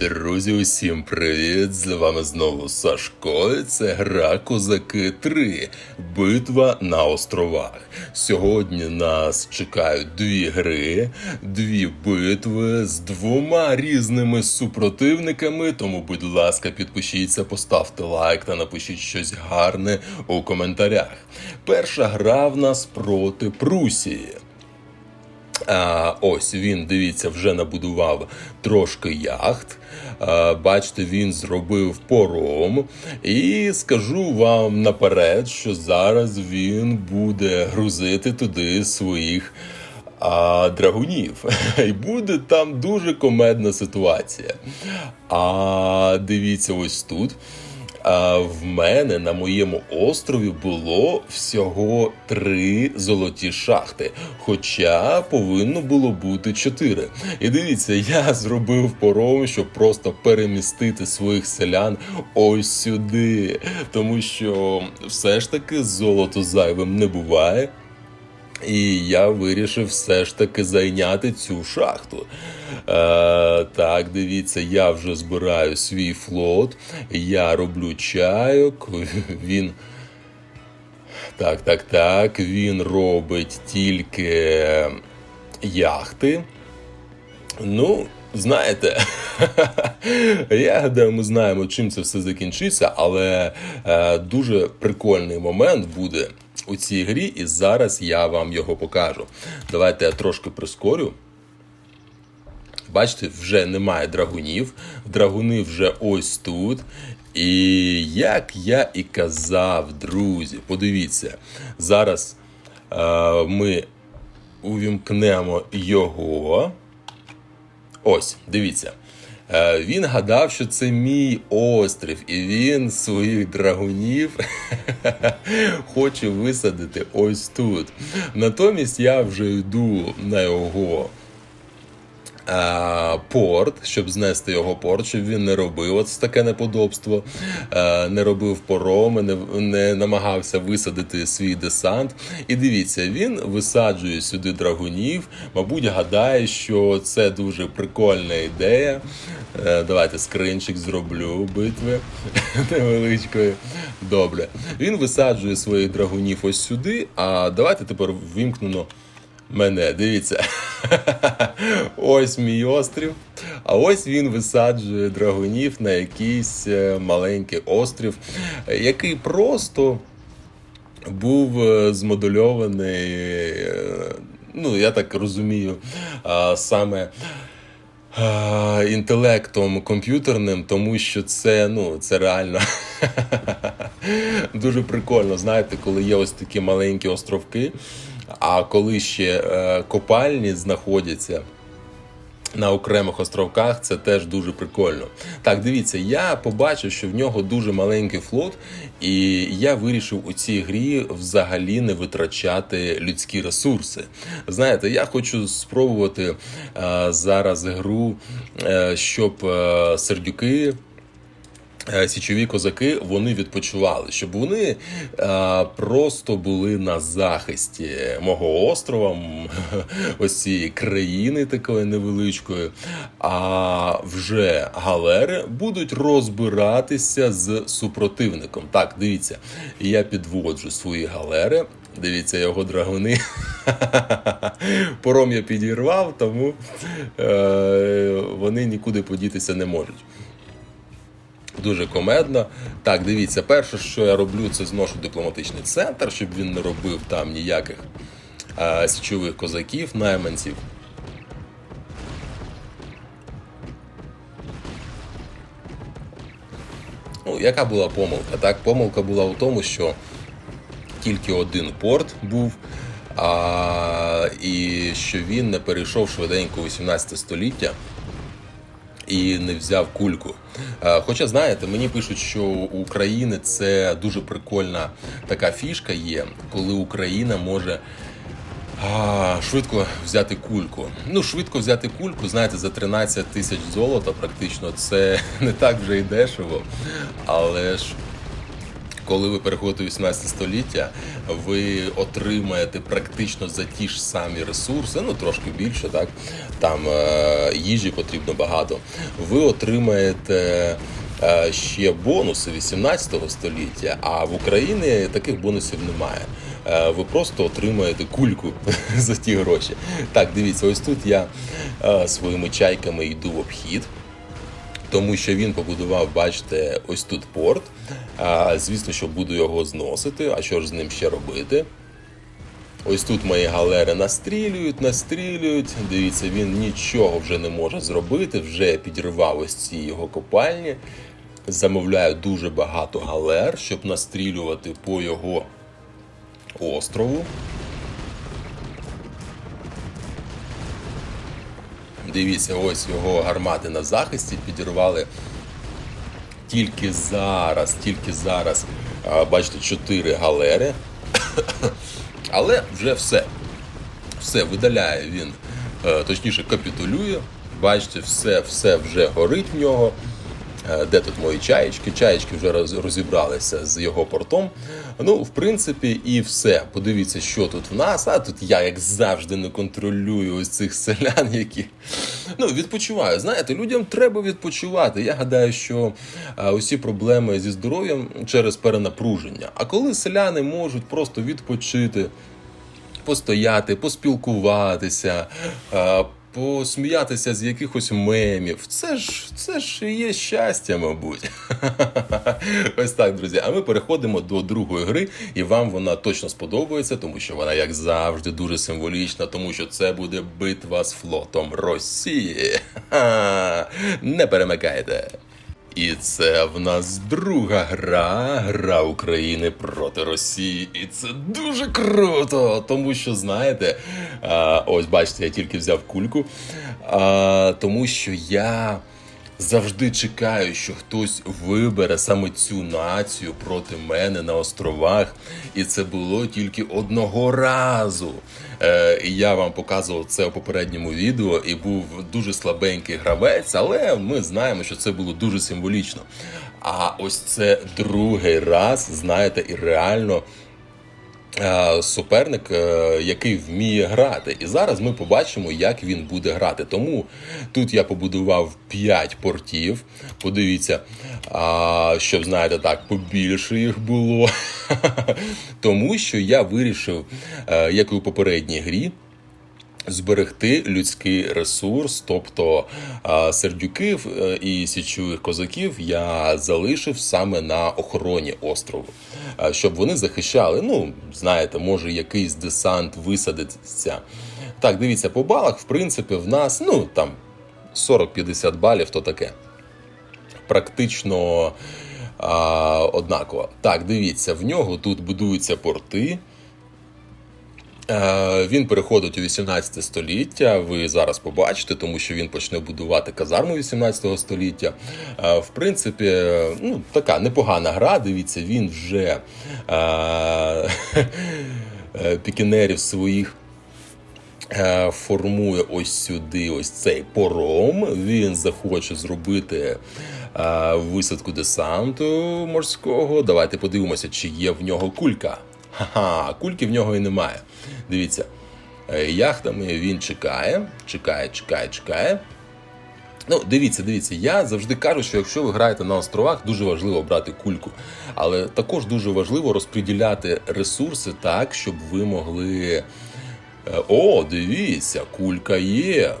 Друзі, усім привіт! З вами знову Сашко. Це гра Козаки 3. Битва на островах. Сьогодні нас чекають дві гри, дві битви з двома різними супротивниками. Тому, будь ласка, підпишіться, поставте лайк та напишіть щось гарне у коментарях. Перша гра в нас проти Прусії. Ось він, дивіться, вже набудував трошки яхт. Бачите, він зробив пором. І скажу вам наперед, що зараз він буде грузити туди своїх а, драгунів. І буде там дуже комедна ситуація. А дивіться, ось тут. А в мене на моєму острові було всього три золоті шахти, хоча повинно було бути чотири. І дивіться, я зробив пором, щоб просто перемістити своїх селян ось сюди, тому що все ж таки золото зайвим не буває. І я вирішив все ж таки зайняти цю шахту. Е, так, дивіться, я вже збираю свій флот, я роблю чайок, він. Так, так, так. Він робить тільки яхти. Ну, знаєте, я гадаю, ми знаємо, чим це все закінчиться, але е, дуже прикольний момент буде у цій грі, і зараз я вам його покажу. Давайте я трошки прискорю. Бачите, вже немає драгунів. Драгуни вже ось тут. І як я і казав, друзі, подивіться, зараз е, ми увімкнемо його. Ось, дивіться. Е, Він гадав, що це мій острів, і він своїх драгунів хоче висадити ось тут. Натомість я вже йду на його е, порт, щоб знести його порт, щоб він не робив от таке неподобство, е, не робив пороми, не, не намагався висадити свій десант. І дивіться, він висаджує сюди драгунів. Мабуть, гадає, що це дуже прикольна ідея. Е, давайте скринчик зроблю битви невеличкої. Добре. Він висаджує своїх драгунів ось сюди. А давайте тепер вимкнено мене. Дивіться. ось мій острів. А ось він висаджує драгунів на якийсь е, маленький острів, який просто був е, змодульований. е, Ну, я так розумію, саме інтелектом комп'ютерним, тому що це, ну, це реально дуже прикольно. Знаєте, коли є ось такі маленькі островки, а коли ще е, копальні знаходяться. На окремих островках це теж дуже прикольно. Так, дивіться, я побачив, що в нього дуже маленький флот, і я вирішив у цій грі взагалі не витрачати людські ресурси. Знаєте, я хочу спробувати е, зараз гру, е, щоб е, сердюки. Е, Січові козаки вони відпочивали, щоб вони е, просто були на захисті мого острова, ось цієї країни такої невеличкої. А вже галери будуть розбиратися з супротивником. Так, дивіться, я підводжу свої галери. Дивіться, його драгуни. Пором я підірвав, тому е, вони нікуди подітися не можуть. Дуже комедно. Так, дивіться, перше, що я роблю, це зношу дипломатичний центр, щоб він не робив там ніяких е, січових козаків, найманців. Ну, яка була помилка? Так, помилка була у тому, що тільки один порт був, а, і що він не перейшов швиденько 18 століття і не взяв кульку. Е, Хоча, знаєте, мені пишуть, що у України це дуже прикольна така фішка є, коли Україна може А, швидко взяти кульку. Ну, швидко взяти кульку, знаєте, за 13 тисяч золота практично це не так вже і дешево. Але ж коли ви переходите у 18 століття, ви отримаєте практично за ті ж самі ресурси, ну трошки більше, так там е, їжі потрібно багато. Ви отримаєте е, ще бонуси 18 століття, а в Україні таких бонусів немає. Е, ви просто отримаєте кульку за ті гроші. Так, дивіться, ось тут я е, своїми чайками йду в обхід тому що він побудував, бачите, ось тут порт. А, звісно, що буду його зносити. А що ж з ним ще робити? Ось тут мої галери настрілюють, настрілюють. Дивіться, він нічого вже не може зробити, вже підірвав ось ці його копальні. Замовляю дуже багато галер, щоб настрілювати по його острову. Дивіться, ось його гармати на захисті підірвали. Тільки зараз, тільки зараз, бачите, чотири галери. Але вже все. Все видаляє він, е, точніше, капітулює. Бачите, все, все вже горить в нього. Е, Де тут мої чаєчки? Чаєчки вже розібралися з його портом. Ну, в принципі, і все. Подивіться, що тут в нас. А тут я, як завжди, не контролюю ось цих селян, які ну, відпочивають. Знаєте, людям треба відпочивати. Я гадаю, що усі проблеми зі здоров'ям через перенапруження. А коли селяни можуть просто відпочити, постояти, поспілкуватися, е, посміятися з якихось мемів. Це ж це ж є щастя, мабуть. Ось так, друзі. А ми переходимо до другої гри, і вам вона точно сподобається, тому що вона, як завжди, дуже символічна, тому що це буде битва з флотом Росії. Не перемикайте. І це в нас друга гра, гра України проти Росії. І це дуже круто, тому що знаєте, а, ось бачите, я тільки взяв кульку, а, тому що я завжди чекаю, що хтось вибере саме цю націю проти мене на островах. І це було тільки одного разу. Е, я вам показував це у попередньому відео, і був дуже слабенький гравець, але ми знаємо, що це було дуже символічно. А ось це другий раз, знаєте, і реально. Е, Суперник, е, який вміє грати, і зараз ми побачимо, як він буде грати. Тому тут я побудував 5 портів. Подивіться, щоб знаєте, так побільше їх було. Тому що я вирішив, е, як і у попередній грі, зберегти людський ресурс, тобто сердюків і січових козаків я залишив саме на охороні острову, щоб вони захищали. Ну, знаєте, може якийсь десант висадиться. Так, дивіться, по балах, в принципі, в нас ну там 40-50 балів, то таке. Практично а, однаково. Так, дивіться, в нього тут будуються порти. Е, Він переходить у 18 століття. Ви зараз побачите, тому що він почне будувати казарму 18 століття. Е, В принципі, ну така непогана гра. Дивіться, він вже е, пікінерів своїх. Формує ось сюди ось цей пором. Він захоче зробити висадку десанту морського. Давайте подивимося, чи є в нього кулька. Ха-ха, кульки в нього і немає. Дивіться, е, яхтами він чекає, чекає, чекає, чекає. Ну, дивіться, дивіться, я завжди кажу, що якщо ви граєте на островах, дуже важливо брати кульку. Але також дуже важливо розподіляти ресурси так, щоб ви могли. Е, О, дивіться, кулька є.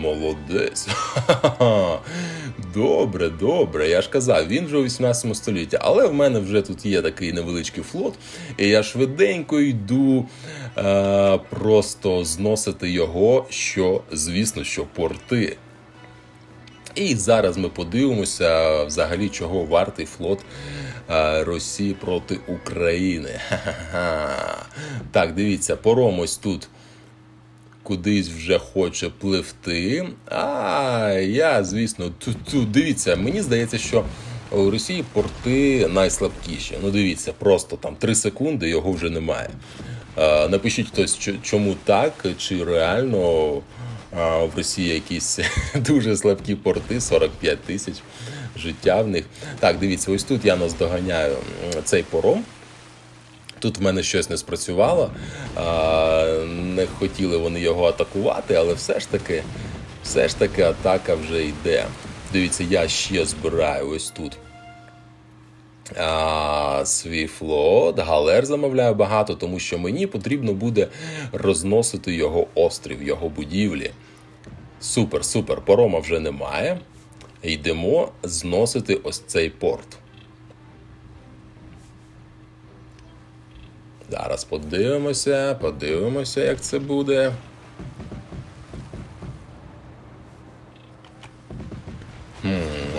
Молодець. Добре, добре. Я ж казав, він вже у 18 столітті, але в мене вже тут є такий невеличкий флот, і я швиденько йду е, просто зносити його, що, звісно, що порти. І зараз ми подивимося взагалі, чого вартий флот е, Росії проти України. Ха-ха-ха. Так, дивіться, пором ось тут кудись вже хоче пливти. А я, звісно, тут, тут дивіться, мені здається, що у Росії порти найслабкіші. Ну, дивіться, просто там 3 секунди його вже немає. Напишіть хтось, чому так, чи реально в Росії якісь дуже слабкі порти, 45 тисяч життя в них. Так, дивіться, ось тут я наздоганяю цей пором. Тут в мене щось не спрацювало, не хотіли вони його атакувати, але все ж таки, все ж таки атака вже йде. Дивіться, я ще збираю ось тут. А, свій флот, галер замовляю багато, тому що мені потрібно буде розносити його острів, його будівлі. Супер, супер, порома вже немає. Йдемо зносити ось цей порт. Зараз подивимося, подивимося, як це буде.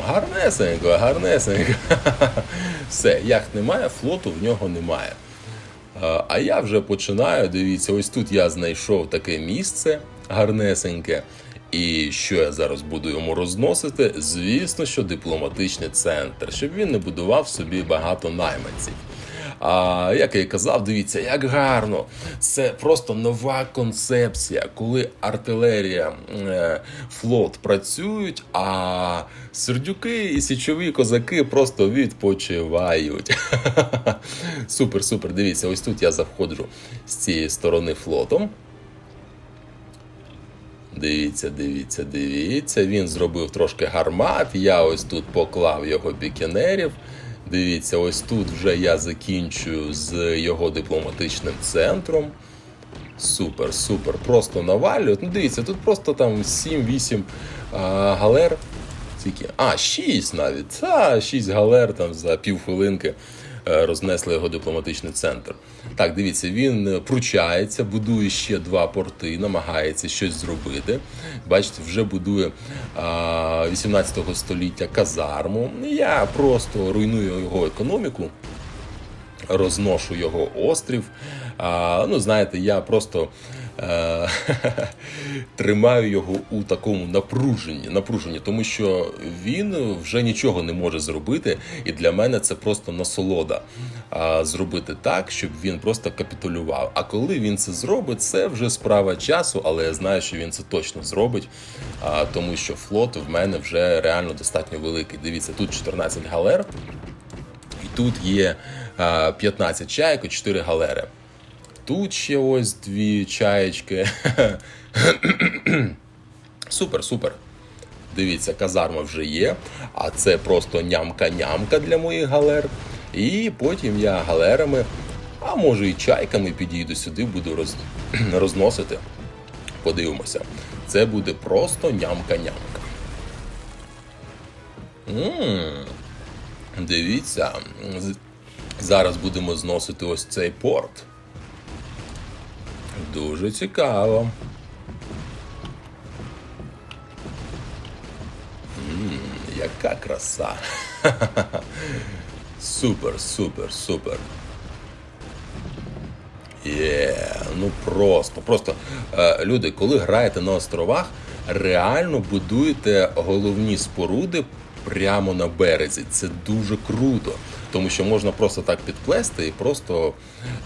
Гарнесенько, гарнесенько. Все, яхт немає, флоту в нього немає. А, я вже починаю. Дивіться, ось тут я знайшов таке місце гарнесеньке. І що я зараз буду йому розносити? Звісно, що дипломатичний центр, щоб він не будував собі багато найманців. А як я і казав, дивіться, як гарно. Це просто нова концепція, коли артилерія, е, флот працюють, а сердюки і січові козаки просто відпочивають. Супер, супер. Дивіться, ось тут я заходжу з цієї сторони флотом. Дивіться, дивіться, дивіться. Він зробив трошки гармат. Я ось тут поклав його бікінерів. Дивіться, ось тут вже я закінчую з його дипломатичним центром. Супер, супер. Просто навалюють. Ну, дивіться, тут просто там 7-8 галер. Тільки. А, 6 навіть. Та, 6 галер там за півхвилинки рознесли його дипломатичний центр. Так, дивіться, він е, пручається, будує ще два порти, намагається щось зробити. Бачите, вже будує а, 18 століття казарму. Я просто руйную його економіку розношу його острів. Ну, знаєте, я просто е, тримаю його у такому напруженні, напруженні, тому що він вже нічого не може зробити, і для мене це просто насолода зробити так, щоб він просто капітулював. А коли він це зробить, це вже справа часу, але я знаю, що він це точно зробить, тому що флот в мене вже реально достатньо великий. Дивіться, тут 14 галер. І тут є 15 чайок і 4 галери. Тут ще ось дві чаєчки. супер, супер. Дивіться, казарма вже є, а це просто нямка-нямка для моїх галер. І потім я галерами, а може і чайками підійду сюди, буду роз... розносити. Подивимося. Це буде просто нямка-нямка. Дивіться, зараз будемо зносити ось цей порт. Дуже цікаво. М, яка краса. Супер, супер, супер. Є, ну просто, просто е, люди, коли граєте на островах, реально будуєте головні споруди прямо на березі. Це дуже круто, тому що можна просто так підплести і просто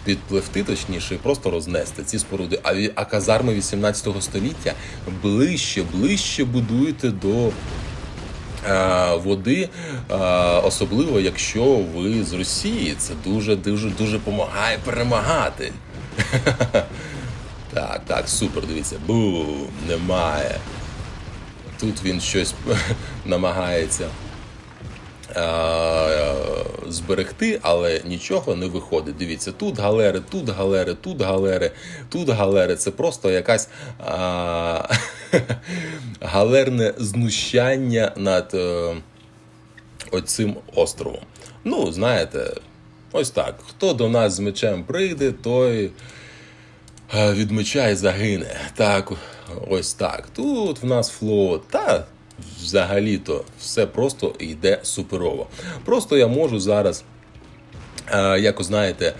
підпливти, точніше, і просто рознести ці споруди. А, а казарми 18 століття ближче, ближче будуєте до е, води, е, особливо якщо ви з Росії. Це дуже дуже дуже допомагає перемагати. Так, так, супер, дивіться. Бум, немає. Тут він щось намагається е, зберегти, але нічого не виходить. Дивіться, тут галери, тут галери, тут галери, тут галери. Це просто якась а, галерне знущання над е, оцим островом. Ну, знаєте, ось так. Хто до нас з мечем прийде, той е, від меча і загине. Так, ось так. Тут в нас флот. Та взагалі-то все просто йде суперово. Просто я можу зараз. е, Як знаєте,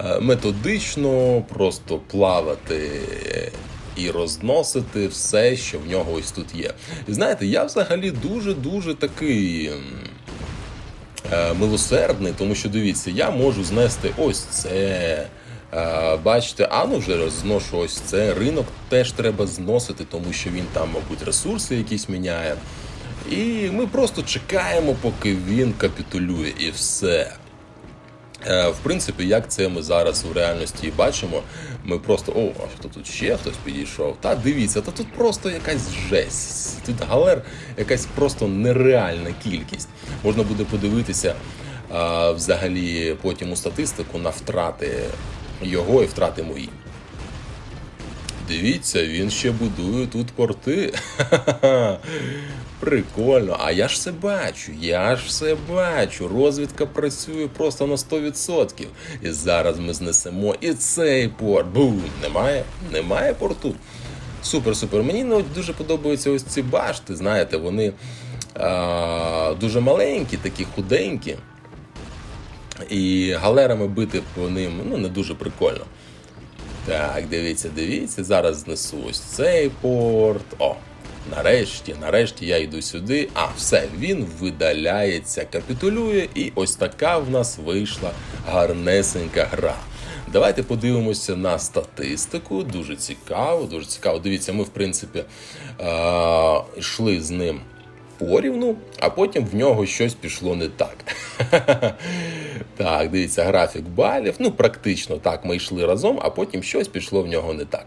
е, методично просто плавати і розносити все, що в нього ось тут є. І знаєте, я взагалі дуже-дуже такий е, милосердний, тому що дивіться, я можу знести ось це, бачите, а ну вже зношу ось це. Ринок теж треба зносити, тому що він там, мабуть, ресурси якісь міняє. І ми просто чекаємо, поки він капітулює, і все. Е, В принципі, як це ми зараз у реальності бачимо, ми просто о, а хто тут ще хтось підійшов. Та дивіться, та тут просто якась жесть. Тут галер якась просто нереальна кількість. Можна буде подивитися а, взагалі потім у статистику на втрати його і втрати мої. Дивіться, він ще будує тут порти. Прикольно. А я ж все бачу, я ж все бачу. Розвідка працює просто на 100%. І зараз ми знесемо і цей порт. Бум! Немає? Немає порту. Супер, супер. Мені ну, дуже подобаються ось ці башти. Знаєте, вони а, дуже маленькі, такі худенькі. І галерами бити по ним ну, не дуже прикольно. Так, дивіться, дивіться. Зараз знесу ось цей порт. О, нарешті, нарешті я йду сюди. А, все, він видаляється, капітулює, і ось така в нас вийшла гарнесенька гра. Давайте подивимося на статистику. Дуже цікаво, дуже цікаво. Дивіться, ми, в принципі, йшли з ним порівну, а потім в нього щось пішло не так. Так, дивіться, графік балів. Ну, практично так, ми йшли разом, а потім щось пішло в нього не так.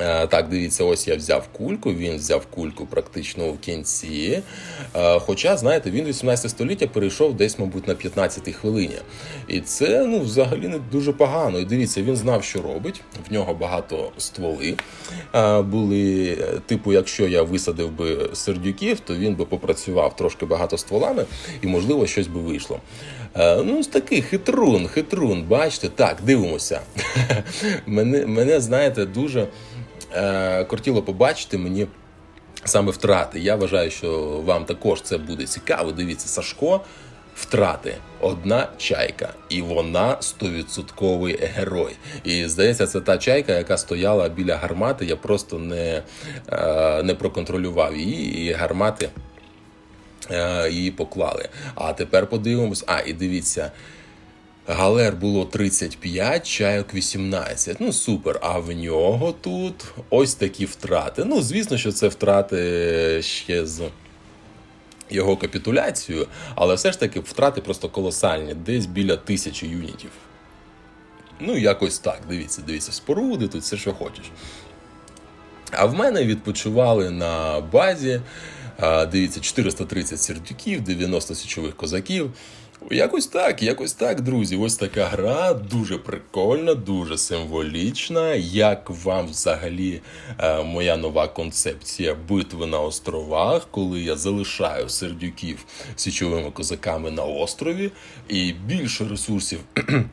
Е, Так, дивіться, ось я взяв кульку, він взяв кульку практично в кінці. Е, Хоча, знаєте, він 18 століття перейшов десь, мабуть, на 15-й хвилині. І це ну, взагалі не дуже погано. І дивіться, він знав, що робить. В нього багато стволи е, були. Типу, якщо я висадив би сердюків, то він би попрацював трошки багато стволами, і, можливо, щось би вийшло. Ну, такий хитрун, хитрун, бачите, так, дивимося. мене, мене, знаєте, дуже кортіло побачити мені саме втрати. Я вважаю, що вам також це буде цікаво. Дивіться, Сашко. Втрати одна чайка, і вона стовідсотковий герой. І здається, це та чайка, яка стояла біля гармати. Я просто не, е, не проконтролював її, і гармати е, її поклали. А тепер подивимось. А, і дивіться. Галер було 35, чайок 18. Ну супер. А в нього тут ось такі втрати. Ну, звісно, що це втрати ще з його капітуляцією, але все ж таки втрати просто колосальні, десь біля тисячі юнітів. Ну, якось так. Дивіться, дивіться, споруди, тут все, що хочеш. А в мене відпочивали на базі. Дивіться, 430 сердюків, 90 січових козаків. Якось так, якось так, друзі. Ось така гра, дуже прикольна, дуже символічна. Як вам взагалі е, моя нова концепція битви на островах, коли я залишаю сердюків січовими козаками на острові і більше ресурсів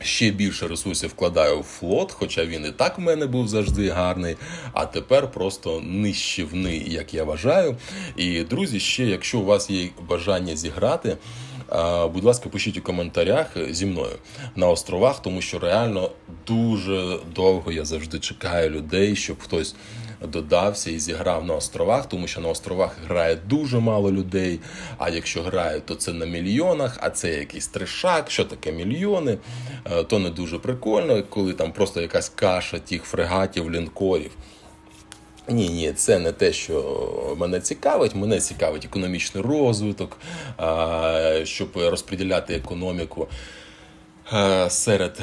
Ще більше ресурсів вкладаю в флот, хоча він і так в мене був завжди гарний, а тепер просто нищівний, як я вважаю. І друзі, ще якщо у вас є бажання зіграти, будь ласка, пишіть у коментарях зі мною на островах, тому що реально дуже довго я завжди чекаю людей, щоб хтось додався і зіграв на островах, тому що на островах грає дуже мало людей. А якщо грають, то це на мільйонах, а це якийсь трешак. Що таке мільйони? Е, То не дуже прикольно, коли там просто якась каша тих фрегатів, лінкорів. Ні, ні, це не те, що мене цікавить. Мене цікавить економічний розвиток, щоб розподіляти економіку серед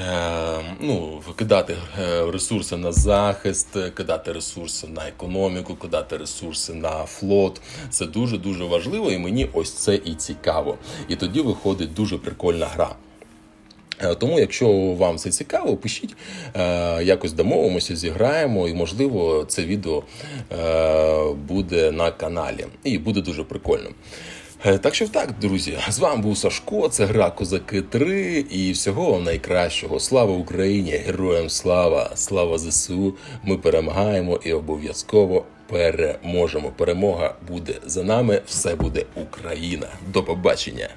ну, кидати е, ресурси на захист, кидати ресурси на економіку, кидати ресурси на флот. Це дуже дуже важливо, і мені ось це і цікаво. І тоді виходить дуже прикольна гра. Е, Тому, якщо вам це цікаво, пишіть, е, якось домовимося, зіграємо, і можливо це відео е, буде на каналі. І буде дуже прикольно. Так що так, друзі, з вами був Сашко, це гра Козаки 3 і всього вам найкращого. Слава Україні! Героям слава! Слава ЗСУ! Ми перемагаємо і обов'язково переможемо. Перемога буде за нами. Все буде Україна. До побачення!